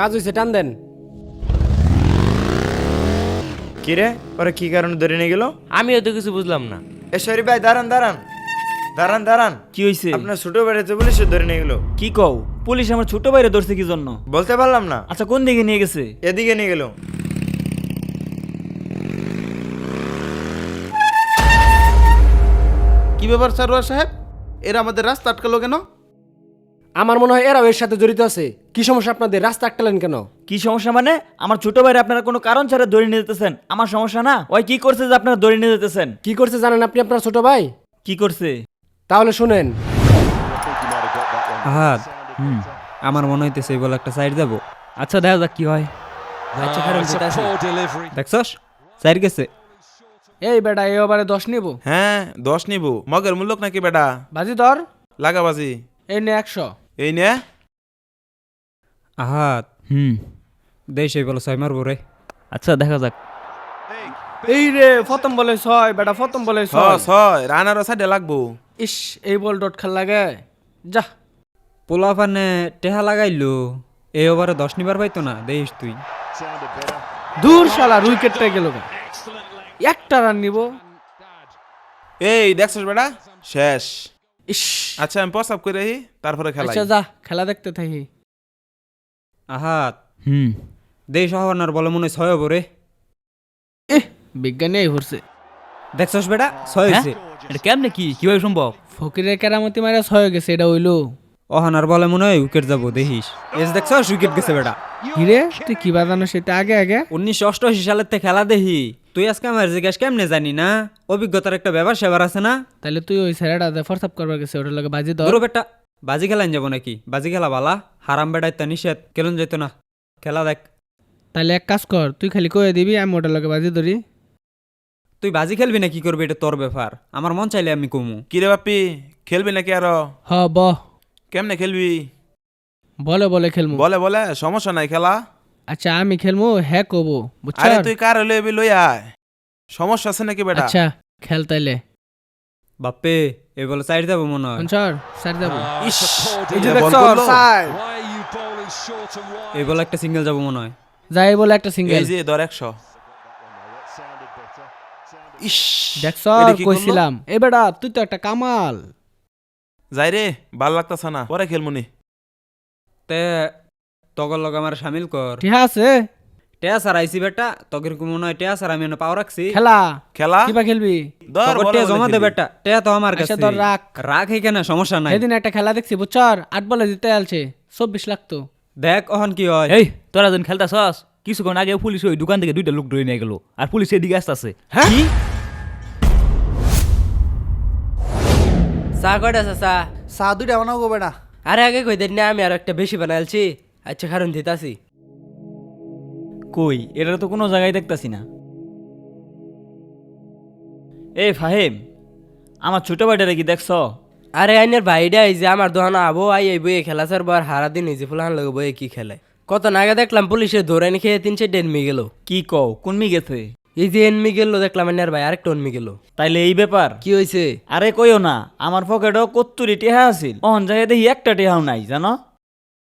কাজ হয়েছে টান দেন। কি রে? ওরা কি কারণে ধরে নিয়ে গেল? আমিও তো কিছু বুঝলাম না। এ সরি ভাই দাঁড়ান দাঁড়ান। দাঁড়ান দাঁড়ান। কি হইছে? আপনার ছোট বাড়িতে পুলিশে ধরে নিয়ে গেল। কি কও? পুলিশ আমার ছোট বাইরে ধরছে কি জন্য? বলতে পারলাম না। আচ্ছা কোন দিকে নিয়ে গেছে? এদিকে নিয়ে গেল। কি ব্যাপার সারোয়ার সাহেব? এরা আমাদের রাস্তা আটকালো কেন? আমার মনে হয় এরাও এর সাথে জড়িত আছে। কি সমস্যা আপনাদের? রাস্তা আটকালেন কেন? কি সমস্যা মানে? আমার ছোট বাইরে আপনারা কোনো কারণ ছাড়া দড়ি নিয়ে যেতেছেন। আমার সমস্যা না? ওই কি করছে যে আপনারা দড়ি নিয়ে যেতেছেন? কি করছে জানেন আপনি আপনার ছোট ভাই? কি করছে? তাহলে শুনেন। আহাদ হুম আমার মনে হইতেছে বলে একটা সাইড যাব। আচ্ছা দেখা যাক কি হয়। আচ্ছা দেখছস? সাইড গেছে। এই বেটা এই ওভারে দশ নিব। হ্যাঁ দশ নিব। মগের মূল্যক নাকি বেটা? বাজি ধর। লাগা বাজি। এই নে একশো। এই নে। আহাদ হুম। দেশ এই বলে ছয় মারবো রে। আচ্ছা দেখা যাক। এই রে প্রথম বলে ছয় বেটা প্রথম বলে ছ ছয়। ছয় রানারও সাইডে লাগবো। ইস এই বল ডট খেল লাগে। যা। পোলা পানে টেহা লাগাইলো এই ওভারে দশ নিবার পাইতো না দেশ তুই। দূর শালা উইকেটটা গেল। একটা রান নিব। এই দেখছিস বেটা? শেষ। ইস। আচ্ছা আমি প্রস্তাব করে আহি, তারপরে খেলাই। আচ্ছা যা খেলা দেখতে থাকি। আহাদ হুম। দেশ হওয়ার বলে মনে হয় ছয় হব রে এহ বিজ্ঞানী এই হরছে। দেখছস বেটা ছয় হ্যাঁ? হয়েছে এটা কেমনে কি কীভাবে সম্ভব? ফকিরের কেরামতি মারা ছয় হয়ে গেছে এটা হইল। অহানার বলে মনে হয় উইকেট যাব দেখিস। এস দেখছস উইকেট গেছে বেটা। হিরে তুই কি বাজানো সেটা আগে আগে? উনিশশো অষ্টআশি সালের থেকে খেলা দেখি। তুই আজকে আমার জিজ্ঞাসা কেমনে জানি না? অভিজ্ঞতার একটা ব্যাপার সেবার আছে না? তাহলে তুই ওই স্যারেটা ফরসাপ করবার গেছে ওটার লগে বাজি ধর। ধরো বেটা বাজি খেলান যাব নাকি? বাজি খেলা বালা হারাম বেড়াই তা নিষেধ কেলন যাইতো না। খেলা দেখ। তাহলে এক কাজ কর তুই খালি কয়ে দিবি আমি ওটার লগে বাজি ধরি। তুই বাজি খেলবি না কি করবি? এটা তোর ব্যাপার। আমার মন চাইলে আমি কমু। কি রে বাপ্পি খেলবি নাকি আরও? হ বহ কেমনে খেলবি? বলে বলে খেলব বলে বলে সমস্যা নাই খেলা। আচ্ছা আমি খেলমু? হ্যাঁ কবো। বুঝছ? আরে তুই কার হলে এবি লই আয়? সমস্যা আছে নাকি বেটা? আচ্ছা খেল তাইলে। বাপ্পে এ বলে সাইড যাব মনে হয়। কনসর সার যাব ইস এই যে দেখছ। সার এ বলে একটা সিঙ্গেল যাব মনে হয়। যাই বলে একটা সিঙ্গেল। এই যে ধর একশো। ইস দেখছ কইছিলাম। এ বেটা তুই তো একটা কামাল। যাই রে ভালো লাগতাছে না। পরে খেলমুনি তে তগর লগ আমার সামিল কর। ঠিক আছে। টেয়া স্যার আইসি বেটা তগের কো মনে হয় টেয়া স্যার আমি পাও রাখছি। খেলা। খেলা? কিবা খেলবি? ধর তগর টেয়া জমা দে বেটা টেয়া তো আমার আচ্ছা কাছে। ধর রাখ। রাখ এখানে সমস্যা নাই। সেদিন একটা খেলা দেখছি বুঝছর? আট বলে জিতে আলছে চব্বিশ লাখ তো। দেখ অহন কি হয়। এই তোরা যখন খেলতাছস কিছুক্ষণ আগে পুলিশ ওই দোকান থেকে দুইটা লোক ধরে নিয়ে গেল আর পুলিশ এদিকে আসতেছে। হ্যাঁ? চা কয়টা চা? চা দুইটা বানাবো বেটা। আরে আগে কই দেন না আমি আর একটা বেশি বানাইছি আচ্ছা কারণ দিতাছি। কই? এটা তো কোনো জায়গায় দেখতাছি না। এ ফাহিম আমার ছোট ভাইটারে কি দেখছ? আরে আইনের ভাইডা এই যে আমার দোকান আবো আই এই বইয়ে খেলা স্যার বার হারা দিন এই যে ফুলান লগে বইয়ে কি খেলে। কত নাগে দেখলাম পুলিশে ধরে নি খেয়ে তিন চারটে এনমি গেল। কি কও? কোন মি গেছে? এই যে এনমি গেল দেখলাম আইনের ভাই আরেকটা এনমি গেল। তাইলে এই ব্যাপার? কি হয়েছে আরে কইও না আমার পকেটও কত্তুরি টেহা আছিল। অহন যাই দেখি একটা টেহাও নাই জানো?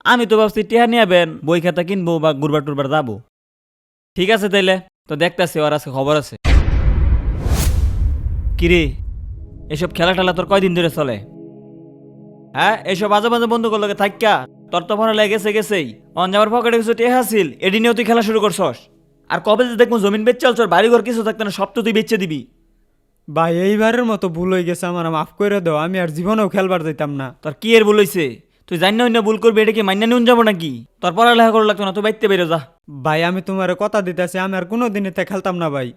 আমি তো ভাবছি টেহা নিয়ে বেন বই খাতা কিনবো বা গুরবার টুরবার যাব। ঠিক আছে তাইলে? তো দেখতাছি ওর আজকে খবর আছে। কিরে এসব খেলা টেলা তোর কয়দিন ধরে চলে? হ্যাঁ এইসব বাজে বাজে বন্ধু করলে থাক্কা তোর তো মনে লেগেছে গেছেই। অন যাবার পকেটে কিছু টেহা আছিল এদিনেও তুই খেলা শুরু করছস। আর কবে যে দেখব জমিন বেচ চলছর বাড়িঘর কিছু থাকতে না সব তো তুই বেচে দিবি। ভাই এইবারের মতো ভুল হয়ে গেছে আমার মাফ করে দাও আমি আর জীবনেও খেলবার যাইতাম না। তোর কি এর ভুল হইছে? তুই জানি না অন্য ভুল করবি এটা কি মান্য নিউন যাব নাকি? তোর পড়ালেখা করে লাগতো না তুই বাইতে বেরো যা। ভাই আমি তোমার কথা দিতেছি আমি আর কোনো দিনেতে খেলতাম না ভাই।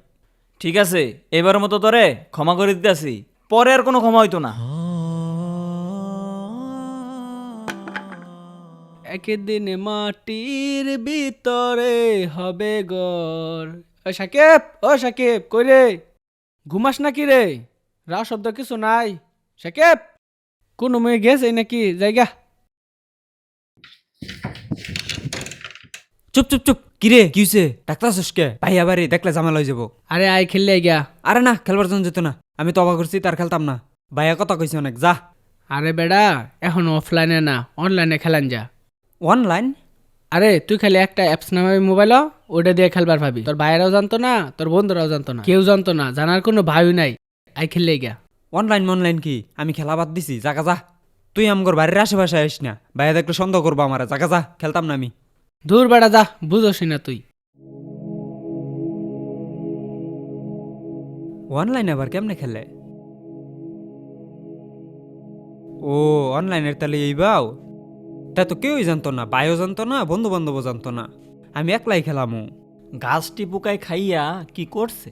ঠিক আছে এবারের মতো তোরে ক্ষমা করে দিতে আসি পরে আর কোনো ক্ষমা হইতো না। একদিন মাটির ভিতরে হবে গর ও সাকিব ও সাকিব কই রে? ঘুমাস নাকি রে? রা শব্দ কিছু নাই। সাকিব কোন মেয়ে গেছে নাকি? জায়গা। চুপ চুপ চুপ। কিরে কি হইছে? ডাক্তার সুস্কে ভাই আবার দেখলে ঝামেলা হয়ে যাব। আরে আই খেললে গিয়া আরে না খেলবার জন্য যেত না। আমি তো অবাক করছি তার খেলতাম না। ভাইয়া কথা কইছে অনেক যা। আরে বেডা এখন অফলাইনে না অনলাইনে খেলান যা। অনলাইন আরে তুই খালি একটা অ্যাপস নামাবি মোবাইল ওটা দিয়ে খেলবার ভাবি। তোর ভাইয়েরাও জানতো না তোর বন্ধুরাও জানতো না। কেউ জানতো না জানার কোনো ভাইও নাই। আই খেললে গিয়া অনলাইন অনলাইন কি? আমি খেলা বাদ দিছি জাগা যা। তুই আমগর বাড়ির আশেপাশে আইস না বাইরে দেখলে সন্দেহ করব আমার। জাগা যা খেলতাম না আমি। দূর বেড়া যা বুঝোসি না তুই। অনলাইন আবার কেমনে খেলে? ও অনলাইনের তাহলে এই বাও? তা তো কেউই জানতো না বায়ও জানতো না বন্ধু বান্ধবও জানতো না। আমি একলাই খেলামু গাছটি পোকায় খাইয়া কি করছে?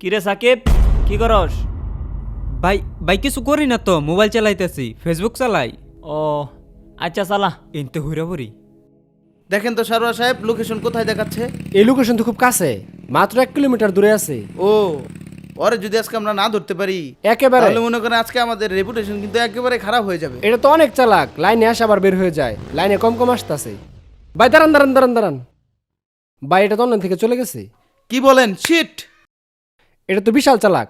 কিরে সাকিব কি করস? ভাই ভাই কিছু করি না তো মোবাইল চালাইতেছি ফেসবুক চালাই। ও আচ্ছা চালা। এনতে হইরা পড়ি দেখেন তো সারোয়ার সাহেব লোকেশন কোথায় দেখাচ্ছে? এই লোকেশন তো খুব কাছে মাত্র এক কিলোমিটার দূরে আছে। ও ওরে যদি আজকে আমরা না ধরতে পারি একেবারে। তাহলে মনে করেন আজকে আমাদের রেপুটেশন কিন্তু একেবারে খারাপ হয়ে যাবে। এটা তো অনেক চালাক লাইনে আসে আবার বের হয়ে যায় লাইনে কম কম আসতেছে। ভাই দাঁড়ান দাঁড়ান দাঁড়ান দাঁড়ান। ভাই এটা তো অনলাইন থেকে চলে গেছে। কি বলেন? শিট এটা তো বিশাল চালাক।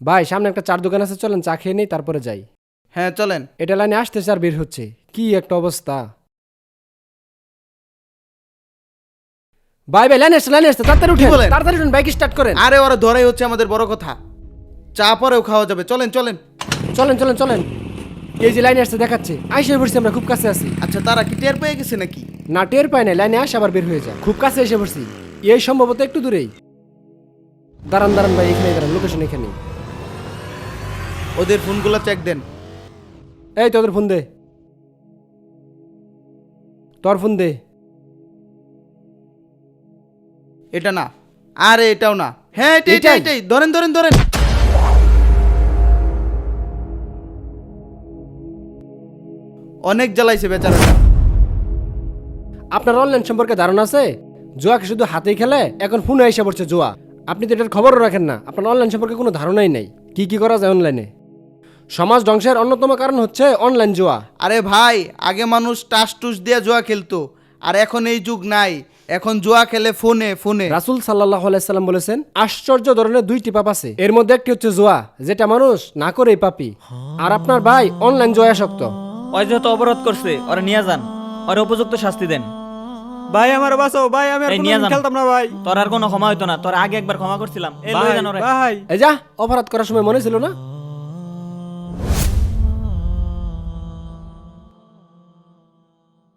ভাই সামনে একটা চার দোকান আছে চলেন চা খেয়ে নেই তারপরে যাই। হ্যাঁ চলেন। এটা লাইনে আসতেছে আর বের হচ্ছে। কি একটা অবস্থা। ভাই ভাই লাইনে আসছে লাইনে আসছে তাড়াতাড়ি উঠে বলেন? তাড়াতাড়ি উঠুন বাইক স্টার্ট করেন। আরে ওরা ধরাই হচ্ছে আমাদের বড় কথা। চা পরেও খাওয়া যাবে। চলেন চলেন। চলেন চলেন চলেন। এই যে লাইনে আসছে দেখাচ্ছে। আইসে পড়ছি আমরা খুব কাছে আছি। আচ্ছা তারা কি টের পেয়ে গেছে নাকি? না টের পায় না লাইনে আসে আবার বের হয়ে যায়। খুব কাছে এসে পড়ছি এই সম্ভবত একটু দূরেই। দাঁড়ান দাঁড়ান ভাই এখানে দাঁড়ান লোকেশন এখানে ওদের ফোনগুলো চেক দেন। এই তোদের ফোন দে। তোর ফোন দে। এটা না। আরে এটাও না। হ্যাঁ এটা এটাই? এটাই। ধরেন ধরেন ধরেন। অনেক জ্বালাইছে বেচারা আপনার অনলাইন সম্পর্কে ধারণা আছে? জোয়াকে শুধু হাতেই খেলে এখন ফোনে এসে পড়ছে জোয়া। আপনি তো এটার খবরও রাখেন না। আপনার অনলাইন সম্পর্কে কোনো ধারণাই নেই। কি কি করা যায় অনলাইনে সমাজ ধ্বংসের অন্যতম কারণ হচ্ছে অনলাইন জোয়া। আরে ভাই আগে মানুষ টাস টুস দিয়ে জুয়া খেলতো আর এখন এই যুগ নাই। এখন জুয়া খেলে ফোনে ফোনে। রাসুল সাল্লাহ আলাইসাল্লাম বলেছেন আশ্চর্য ধরনের দুইটি পাপ আছে। এর মধ্যে একটি হচ্ছে জোয়া যেটা মানুষ না করেই পাপি। আর আপনার ভাই অনলাইন জোয়া আসক্ত। ওই যেহেতু অবরোধ করছে ওরা নিয়ে যান। ওরা উপযুক্ত শাস্তি দেন। ভাই আমার বাঁচাও ভাই আমি আর এই নিয়ে কোনোদিন যান। খেলতাম না ভাই। তোর আর কোনো ক্ষমা হইতো না তোর আগে একবার ক্ষমা করছিলাম এই লই যান ওরে। ভাই। এই যা অপরাধ করার সময় মনে ছিল না?